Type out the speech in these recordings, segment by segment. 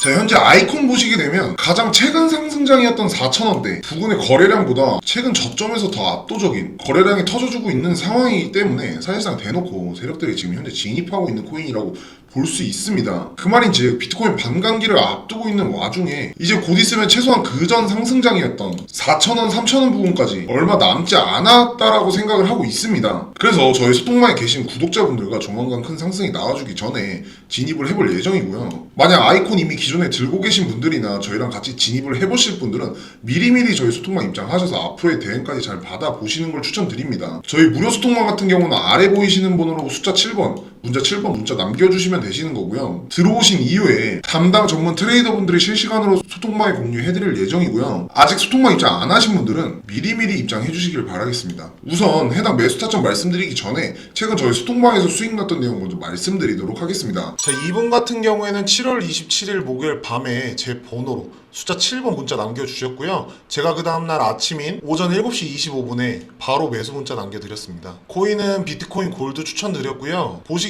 자 현재 아이콘 보시게 되면 가장 최근 상승장이었던 4,000원대. 부근의 거래량보다 최근 저점에서 더 압도적인 거래량이 터져주고 있는 상황이기 때문에 사실상 대놓고 세력들이 지금 현재 진입하고 있는 코인이라고 볼 수 있습니다. 그 말인즉 비트코인 반감기를 앞두고 있는 와중에 이제 곧 있으면 최소한 그전 상승장이었던 4,000원, 3,000원 부분까지 얼마 남지 않았다라고 생각을 하고 있습니다. 그래서 저희 소통방에 계신 구독자분들과 조만간 큰 상승이 나와주기 전에 진입을 해볼 예정이고요. 만약 아이콘 이미 기존에 들고 계신 분들이나 저희랑 같이 진입을 해보실 분들은 미리미리 저희 소통방 입장하셔서 앞으로의 대응까지 잘 받아보시는 걸 추천드립니다. 저희 무료 소통방 같은 경우는 아래 보이시는 번호로 숫자 7번 문자 7번 문자 남겨주시면 되시는 거고요. 들어오신 이후에 담당 전문 트레이더분들이 실시간으로 소통방에 공유해드릴 예정이고요. 아직 소통방 입장 안 하신 분들은 미리미리 입장해 주시길 바라겠습니다. 우선 해당 매수 타점 말씀드리기 전에 최근 저희 소통방에서 수익 났던 내용 먼저 말씀드리도록 하겠습니다. 자, 이분 같은 경우에는 7월 27일 목요일 밤에 제 번호로 숫자 7번 문자 남겨주셨고요. 제가 그 다음날 아침인 오전 7시 25분에 바로 매수 문자 남겨드렸습니다. 코인은 비트코인 골드 추천드렸고요. 보시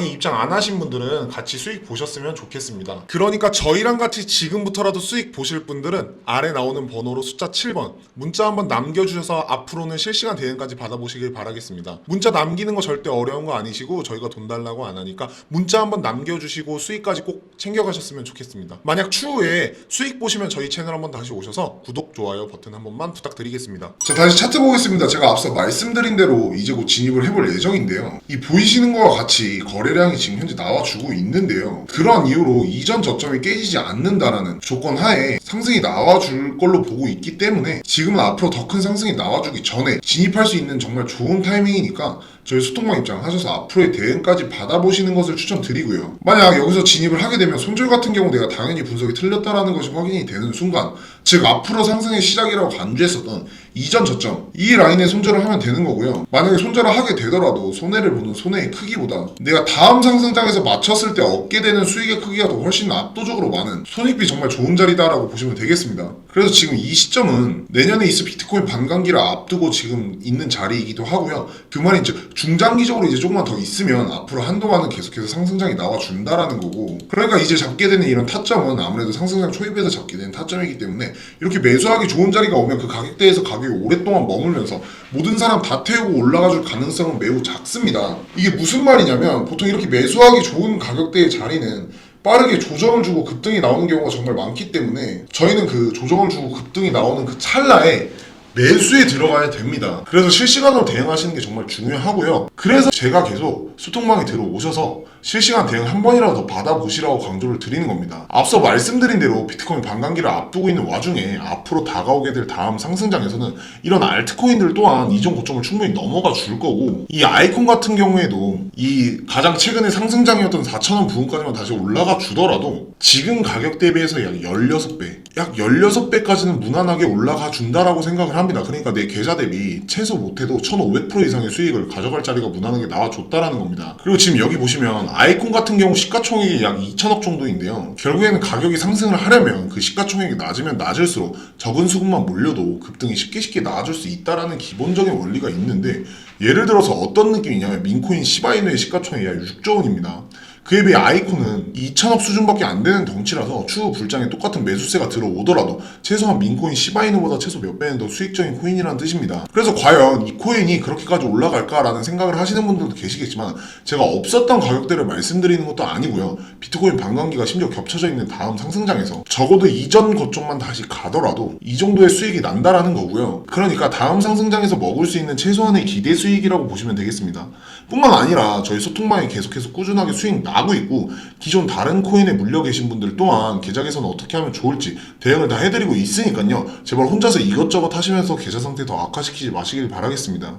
에 입장 안 하신 분들은 같이 수익 보셨으면 좋겠습니다. 그러니까 저희랑 같이 지금부터라도 수익 보실 분들은 아래 나오는 번호로 숫자 7번 문자 한번 남겨주셔서 앞으로는 실시간 대응까지 받아보시길 바라겠습니다. 문자 남기는 거 절대 어려운 거 아니시고 저희가 돈 달라고 안 하니까 문자 한번 남겨주시고 수익까지 꼭 챙겨가셨으면 좋겠습니다. 만약 추후에 수익 보시면 저희 채널 한번 다시 오셔서 구독, 좋아요 버튼 한 번만 부탁드리겠습니다. 자 다시 차트 보겠습니다. 제가 앞서 말씀드린 대로 이제 곧 진입을 해볼 예정인데요. 이 보이시는 거와 같이 거래 량이 지금 현재 나와주고 있는데요. 그러한 이유로 이전 저점이 깨지지 않는다라는 조건 하에 상승이 나와줄 걸로 보고 있기 때문에 지금은 앞으로 더 큰 상승이 나와주기 전에 진입할 수 있는 정말 좋은 타이밍이니까 저희 소통방 입장 하셔서 앞으로의 대응까지 받아보시는 것을 추천드리고요. 만약 여기서 진입을 하게 되면 손절 같은 경우 내가 당연히 분석이 틀렸다라는 것이 확인이 되는 순간 즉 앞으로 상승의 시작이라고 간주했었던 이전 저점 이 라인에 손절을 하면 되는 거고요. 만약에 손절을 하게 되더라도 손해를 보는 손해의 크기보다 내가 다음 상승장에서 맞췄을 때 얻게 되는 수익의 크기가 더 훨씬 압도적으로 많은 손익비 정말 좋은 자리다라고 보시면 되겠습니다. 그래서 지금 이 시점은 내년에 있을 비트코인 반감기를 앞두고 지금 있는 자리이기도 하고요. 그 말인 즉 중장기적으로 이제 조금만 더 있으면 앞으로 한동안은 계속해서 상승장이 나와준다라는 거고 그러니까 이제 잡게 되는 이런 타점은 아무래도 상승장 초입에서 잡게 되는 타점이기 때문에 이렇게 매수하기 좋은 자리가 오면 그 가격대에서 가격이 오랫동안 머물면서 모든 사람 다 태우고 올라가 줄 가능성은 매우 작습니다. 이게 무슨 말이냐면 보통 이렇게 매수하기 좋은 가격대의 자리는 빠르게 조정을 주고 급등이 나오는 경우가 정말 많기 때문에 저희는 그 조정을 주고 급등이 나오는 그 찰나에 매수에 들어가야 됩니다. 그래서 실시간으로 대응하시는 게 정말 중요하고요. 그래서 제가 계속 소통방에 들어오셔서 실시간 대응 한 번이라도 더 받아보시라고 강조를 드리는 겁니다. 앞서 말씀드린 대로 비트코인 반감기를 앞두고 있는 와중에 앞으로 다가오게 될 다음 상승장에서는 이런 알트코인들 또한 이전 고점을 충분히 넘어가 줄 거고 이 아이콘 같은 경우에도 이 가장 최근에 상승장이었던 4,000원 부분까지만 다시 올라가 주더라도 지금 가격 대비해서 약 16배, 약 16배까지는 무난하게 올라가 준다라고 생각을 합니다. 그러니까 내 계좌 대비 최소 못해도 1,500% 이상의 수익을 가져갈 자리가 무난하게 나와줬다라는 겁니다. 그리고 지금 여기 보시면 아이콘 같은 경우 시가총액이 약 2천억 정도인데요. 결국에는 가격이 상승을 하려면 그 시가총액이 낮으면 낮을수록 적은 수급만 몰려도 급등이 쉽게 쉽게 나아질 수 있다라는 기본적인 원리가 있는데 예를 들어서 어떤 느낌이냐면 민코인 시바이누의 시가총액이 약 6조 원입니다. 그에 비해 아이콘은 2천억 수준밖에 안 되는 덩치라서 추후 불장에 똑같은 매수세가 들어오더라도 최소한 민코인 시바이누보다 최소 몇 배는 더 수익적인 코인이라는 뜻입니다. 그래서 과연 이 코인이 그렇게까지 올라갈까라는 생각을 하시는 분들도 계시겠지만 제가 없었던 가격대를 말씀드리는 것도 아니고요. 비트코인 반감기가 심지어 겹쳐져 있는 다음 상승장에서 적어도 이전 고점만 다시 가더라도 이 정도의 수익이 난다라는 거고요. 그러니까 다음 상승장에서 먹을 수 있는 최소한의 기대 수익이라고 보시면 되겠습니다. 뿐만 아니라 저희 소통방에 계속해서 꾸준하게 수익 나고 있고 기존 다른 코인에 물려 계신 분들 또한 계좌 개선 어떻게 하면 좋을지 대응을 다 해드리고 있으니까요. 제발 혼자서 이것저것 하시면서 계좌 상태 더 악화시키지 마시길 바라겠습니다.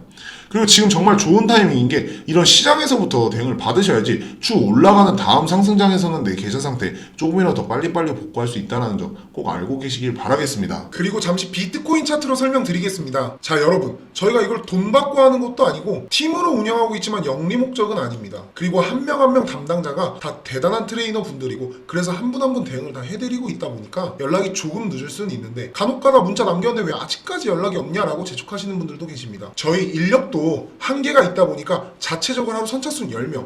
그리고 지금 정말 좋은 타이밍인 게 이런 시장에서부터 대응을 받으셔야지 추 올라가는 다음 상승장에서는 내 계좌 상태 조금이라도 더 빨리빨리 복구할 수 있다는 점 꼭 알고 계시길 바라겠습니다. 그리고 잠시 비트코인 차트로 설명드리겠습니다. 자, 여러분. 저희가 이걸 돈 받고 하는 것도 아니고 팀으로 운영하고 있지만 영리 목적은 아닙니다. 그리고 한 명 한 명 담당 자가 다 대단한 트레이너 분들이고 그래서 한 분 한 분 대응을 다 해드리고 있다 보니까 연락이 조금 늦을 수는 있는데 간혹가다 문자 남겼는데 왜 아직까지 연락이 없냐라고 재촉하시는 분들도 계십니다. 저희 인력도 한계가 있다 보니까 자체적으로 하루 선착순 10명